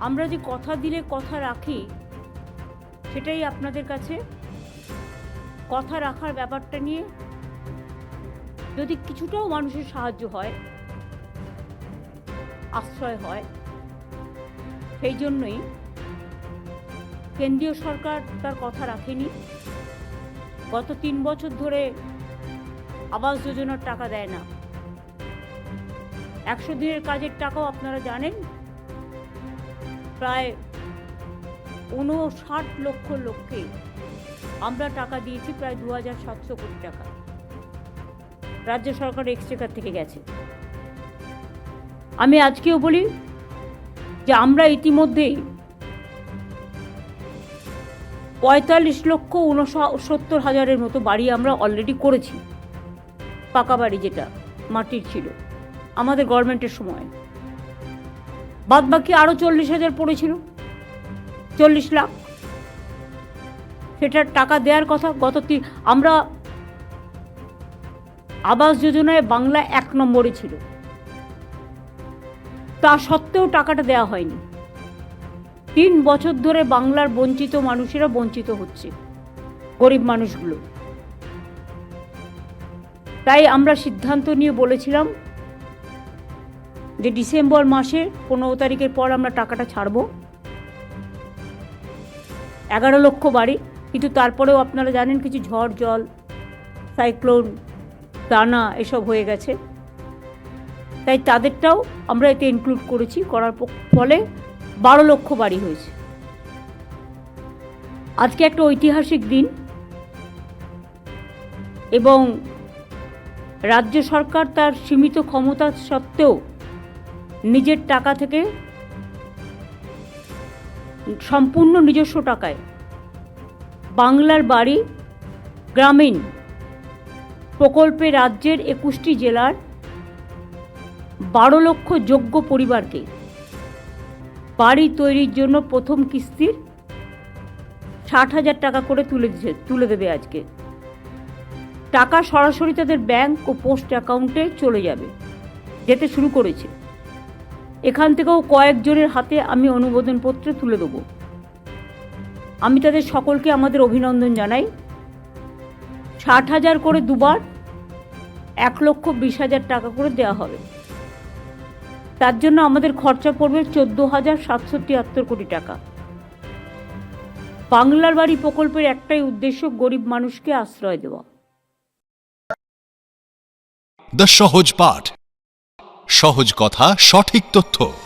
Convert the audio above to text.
আমরা যে কথা দিলে কথা রাখি, সেটাই আপনাদের কাছে? কথা রাখার ব্যাপারটা নিয়ে যদি কিছুটাও মানুষের সাহায্য হয়, আশ্রয় হয়, সেই জন্যই কেন্দ্রীয় সরকার তার কথা রাখেনি। গত তিন বছর ধরে আবাস যোজনার টাকা দেয় না। একশো দিনের কাজের টাকাও আপনারা জানেন প্রায় উনষাট লক্ষ লোককে আমরা টাকা দিয়েছি, প্রায় দু হাজার সাতশো কোটি টাকা। রাজ্য সরকার এক্সচেকার থেকে গেছে। আমি আজকেও বলি যে আমরা ইতিমধ্যেই পঁয়তাল্লিশ লক্ষ উনসত্তর হাজারের মতো বাড়ি আমরা অলরেডি করেছি। পাকা বাড়ি যেটা, মাটির ছিল। আমাদের গভর্নমেন্টের সময়। বাদ বাকি আরও চল্লিশ হাজার পড়েছিল। চল্লিশ লাখ। সেটার টাকা দেওয়ার কথা গত আমরা আবাস যোজনায় বাংলা এক নম্বরে ছিল। তা সত্ত্বেও টাকাটা দেওয়া হয়নি। তিন বছর ধরে বাংলার বঞ্চিত মানুষেরা বঞ্চিত হচ্ছে, গরিব মানুষগুলো। তাই আমরা সিদ্ধান্ত নিয়ে বলেছিলাম যে ডিসেম্বর মাসে পনেরো তারিখের পর আমরা টাকাটা ছাড়বো। এগারো লক্ষ বাড়ি, কিন্তু তারপরেও আপনারা জানেন কিছু ঝড়, জল, সাইক্লোন, দানা এসব হয়ে গেছে। তাই তাদেরটাও আমরা এতে ইনক্লুড করেছি, করার ফলে বারো লক্ষ বাড়ি হয়েছে। আজকে একটা ঐতিহাসিক দিন এবং রাজ্য সরকার তার সীমিত ক্ষমতা সত্ত্বেও নিজের টাকা থেকে, সম্পূর্ণ নিজস্ব টাকায়। বাংলার বাড়ি গ্রামীণ প্রকল্পে রাজ্যের একুশটি জেলার বারো লক্ষ যোগ্য পরিবারকে বাড়ি তৈরির জন্য প্রথম কিস্তির ষাট হাজার টাকা করে তুলে দিচ্ছে তুলে দেবে আজকে। টাকা সরাসরি তাদের ব্যাংক ও পোস্ট অ্যাকাউন্টে চলে যাবে, যেতে শুরু করেছে। এখান থেকেও কয়েকজনের হাতে আমি অনুমোদনপত্র তুলে দেবো। আমি তাদের সকলকে আমাদের অভিনন্দন জানাই। ষাট হাজার করে দুবার এক লক্ষ বিশ হাজার টাকা করে দেওয়া হবে। তার জন্য আমাদের খরচা পড়বে চোদ্দ হাজার সাতশো তিয়াত্তর কোটি টাকা। বাংলার বাড়ি প্রকল্পের একটাই উদ্দেশ্য গরিব মানুষকে আশ্রয় দেওয়া। দ্য সহজ পাঠ সহজ কথা সঠিক তথ্য।